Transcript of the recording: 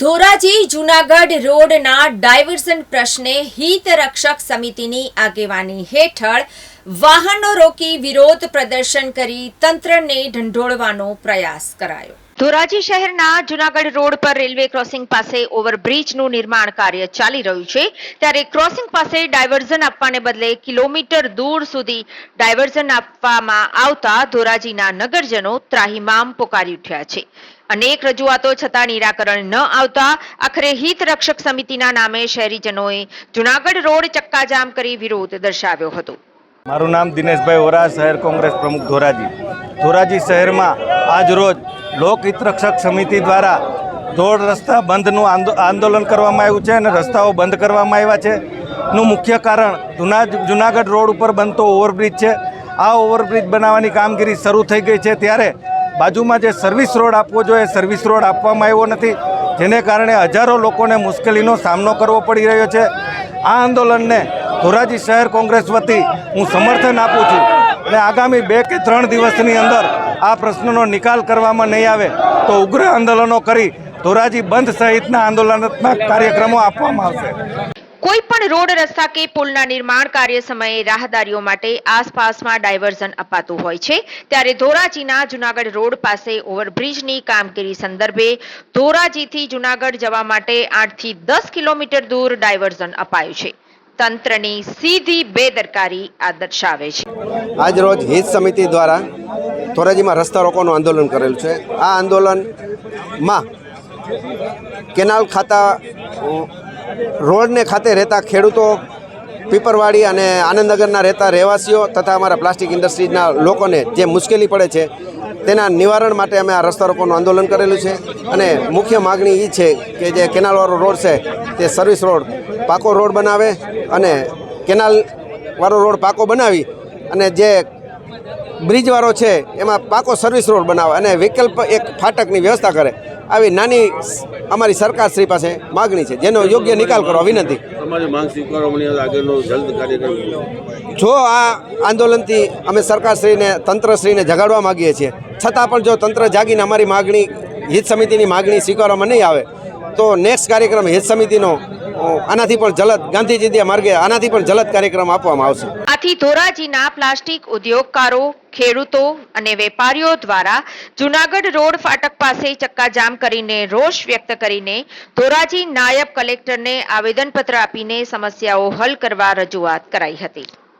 ધોરાજી જુનાગઢ રોડના ડાયવર્ઝન પ્રશ્ને હિત રક્ષક સમિતિની આગેવાની હેઠળ વાહનો રોકી વિરોધ પ્રદર્શન કરી તંત્રને ઢંઢોળવાનો પ્રયાસ કરાયો. ધોરાજી શહેરના જુનાગઢ રોડ પર રેલવે ક્રોસિંગ પાસે ઓવરબ્રિજનું નિર્માણ કાર્ય ચાલી રહ્યું છે. ત્યારે ક્રોસિંગ પાસે ડાયવર્ઝન આપવાને બદલે કિલોમીટર દૂર સુધી ડાયવર્ઝન આપવામાં આવતા ધોરાજીના નગરજનો ત્રાહિમામ પોકારી ઉઠ્યા છે. અનેક રજૂઆતો છતાં નિરાકરણ ન આવતા આખરે હિત રક્ષક સમિતિના નામે શહેરીજનોએ જુનાગઢ રોડ ચક્કાજામ કરી વિરોધ દર્શાવ્યો હતો. મારું નામ દિનેશભાઈ ઓરા શહેર કોંગ્રેસ પ્રમુખ ધોરાજી. ધોરાજી શહેરમાં આજ રોજ લોકહિત રક્ષક સમિતિ દ્વારા રોડ રસ્તા બંધનું આંદોલન કરવામાં આવ્યું છે અને રસ્તાઓ બંધ કરવામાં આવ્યા છે. નું મુખ્ય કારણ જુના જુનાગઢ રોડ ઉપર બનતો ઓવરબ્રિજ છે. આ ઓવરબ્રિજ બનાવવાની કામગીરી શરૂ થઈ ગઈ છે. ત્યારે બાજુમાં જે સર્વિસ રોડ આપવો જોઈએ સર્વિસ રોડ આપવામાં આવ્યો નથી, જેને કારણે હજારો લોકોને મુશ્કેલીનો સામનો કરવો પડી રહ્યો છે. આ આંદોલનને ધોરાજી શહેર કોંગ્રેસ વતી હું સમર્થન આપું છું અને આગામી બે કે ત્રણ દિવસની અંદર આ પ્રશ્નનો નિકાલ કરવામાં નહીં આવે તો ઉગ્ર આંદોલનો કરી ધોરાજી બંધ સહિતના આંદોલનાત્મક કાર્યક્રમો આપવામાં આવશે. કોઈ પણ રોડ રસ્તા કે પુલના નિર્માણ કાર્ય સમયે રાહદારીઓ માટે આસપાસમાં ડાયવર્ઝન અપાતું હોય છે. ત્યારે ધોરાજીના જુનાગઢ રોડ પાસે ઓવરબ્રિજની કામગીરી સંદર્ભે ધોરાજીથી જુનાગઢ જવા માટે આઠથી દસ કિલોમીટર દૂર ડાયવર્ઝન અપાયું છે. તંત્રની સીધી બેદરકારી આ દર્શાવે છે. આજ રોજ હિત સમિતિ દ્વારા ધોરાજીમાં રસ્તા રોકોનું આંદોલન કરેલું છે. આ આંદોલનમાં કેનાલ ખાતા રોડને ખાતે રહેતા ખેડૂતો, પીપરવાડી અને આનંદનગરના રહેતા રહેવાસીઓ તથા અમારા પ્લાસ્ટિક ઇન્ડસ્ટ્રીના લોકોને જે મુશ્કેલી પડે છે, તેના નિવારણ માટે અમે આ રસ્તા રોકોનું આંદોલન કરેલું છે. અને મુખ્ય માગણી એ છે કે જે કેનાલવાળો રોડ છે, તે સર્વિસ રોડ પાકો રોડ બનાવે અને કેનાલવાળો રોડ પાકો બનાવી અને જે બ્રિજવાળો છે એમાં પાકો સર્વિસ રોડ બનાવે અને વિકલ્પ એક ફાટકની વ્યવસ્થા કરે. આવી નાની અમારી અમારી સરકારશ્રી પાસે માગણી છે જેનો યોગ્ય નિકાલ કરો વિનંતી. જો આ આંદોલનથી અમે સરકારશ્રીને તંત્રશ્રીને જગાડવા માગીએ છીએ છતાં પણ જો તંત્ર જાગીને અમારી માગણી હિત સમિતિની માગણી સ્વીકારવામાં નહીં આવે તો નેક્સ્ટ કાર્યક્રમ હિત સમિતિનો આનાથી પણ જલદ ગાંધીજી માર્ગે આનાથી પણ જલદ કાર્યક્રમ આપવામાં આવશે. આથી ધોરાજીના પ્લાસ્ટિક ઉદ્યોગકારો, ખેડૂતો અને વેપારીઓ દ્વારા જુનાગઢ રોડ ફાટક પાસે ચક્કાજામ કરીને રોષ વ્યક્ત કરીને ધોરાજી નાયબ કલેક્ટરને આવેદનપત્ર આપીને સમસ્યાઓ હલ કરવા રજૂઆત કરાઈ હતી.